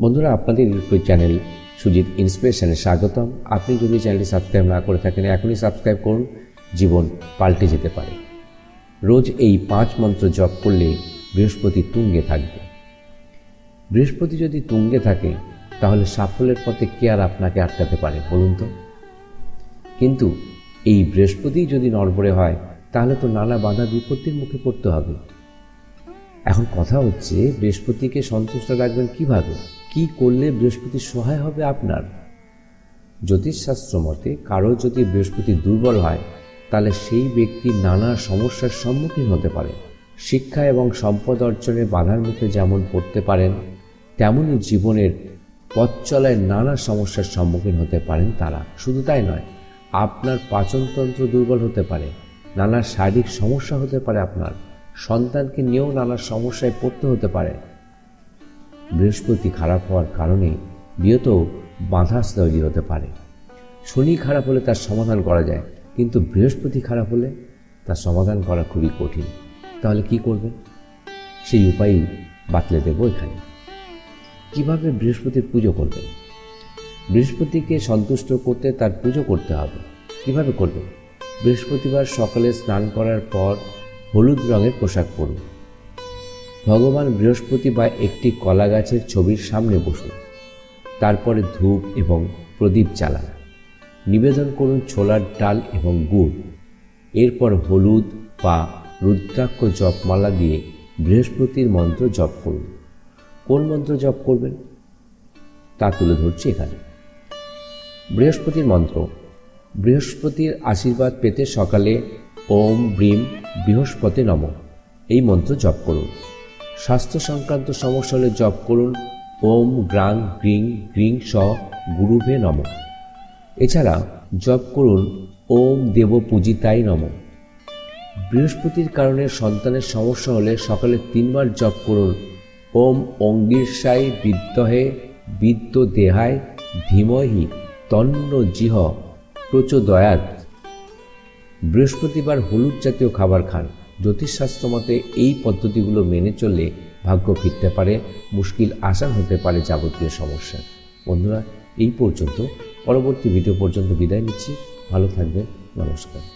বন্ধুরা, আপনাদের YouTube channel Sujit ইন্সপিরেশনে স্বাগতম। আপনি যদি চ্যানেলটি সাবস্ক্রাইব না করে থাকেন, এখনই সাবস্ক্রাইব করুন, জীবন পাল্টে যেতে পারে। রোজ এই পাঁচ মন্ত্র জপ করলে বৃহস্পতি তুঙ্গে থাকবে। বৃহস্পতি যদি তুঙ্গে থাকে, তাহলে সাফল্যের পথে কে আর আপনাকে আটকাতে পারে বলুন তো? কিন্তু এই বৃহস্পতি যদি নড়বড়ে হয়, তাহলে তো নানা বাধা বিপত্তির মুখে পড়তে হবে। এখন কথা হচ্ছে, বৃহস্পতিকে সন্তুষ্ট রাখবেন কীভাবে? কি করলে বৃহস্পতি সহায় হবে আপনার? জ্যোতিষশাস্ত্র মতে কারও যদি বৃহস্পতি দুর্বল হয়, তাহলে সেই ব্যক্তি নানা সমস্যার সম্মুখীন হতে পারে। শিক্ষা এবং সম্পদ অর্জনে বাধার মুখে যেমন পড়তে পারেন তেমনই জীবনের পথ চলায় নানা সমস্যার সম্মুখীন হতে পারেন তারা। শুধু তাই নয়, আপনার পাচনতন্ত্র দুর্বল হতে পারে, নানা শারীরিক সমস্যা হতে পারে আপনার, সন্তানকে নিয়েও নানা সমস্যায় পড়তে হতে পারে। বৃহস্পতি খারাপ হওয়ার কারণে বিয়েতেও বাধা তৈরি হতে পারে। শনি খারাপ হলে তার সমাধান করা যায়, কিন্তু বৃহস্পতি খারাপ হলে তার সমাধান করা খুবই কঠিন। তাহলে কি করবেন সেই উপায়ই বাতলে দেবো এখানে। কীভাবে বৃহস্পতির পুজো করবেন বৃহস্পতিকে সন্তুষ্ট করতে তার পুজো করতে হবে। কীভাবে করবেন বৃহস্পতিবার সকালে স্নান করার পর হলুদ রঙের পোশাক পরুন। ভগবান বৃহস্পতি বা একটি কলা গাছের ছবির সামনে বসুন। তারপরে ধূপ এবং প্রদীপ জ্বালান। নিবেদন করুন ছোলার ডাল এবং গুড়। এরপর হলুদ বা রুদ্রাক্ষ জপমালা দিয়ে বৃহস্পতির মন্ত্র জপ করুন। কোন মন্ত্র জপ করবেন? তা তুলে ধরছি এখানে। বৃহস্পতির মন্ত্র। বৃহস্পতির আশীর্বাদ পেতে সকালে ওম, ব্রিম, বৃহস্পতি নম। এই মন্ত্র জপ করুন। স্বাস্থ্য সংক্রান্ত সমস্যা হলে জপ করুন। ওম, গ্রাং, গ্রিং গ্রিং স গুরুভে নম। এছাড়া জপ করুন, ওম দেব পূজিতাই নম। বৃহস্পতির কারণে সন্তানের সমস্যা হলে সকালে তিনবার জপ করুন। ওম অঙ্গীর্ষাই বিদ্যহে বিদ্য দেহায় ধীমহি তন্ন জিহ প্রচোদয়াত বৃহস্পতিবার হলুদ জাতীয় খাবার খান। জ্যোতিষশাস্ত্র মতে এই পদ্ধতিগুলো মেনে চললে ভাগ্য ফিরতে পারে, মুশকিল আসান হতে পারে যাবতীয় সমস্যা। বন্ধুরা, এই পর্যন্ত। পরবর্তী ভিডিও পর্যন্ত বিদায় নিচ্ছি। ভালো থাকবেন। নমস্কার।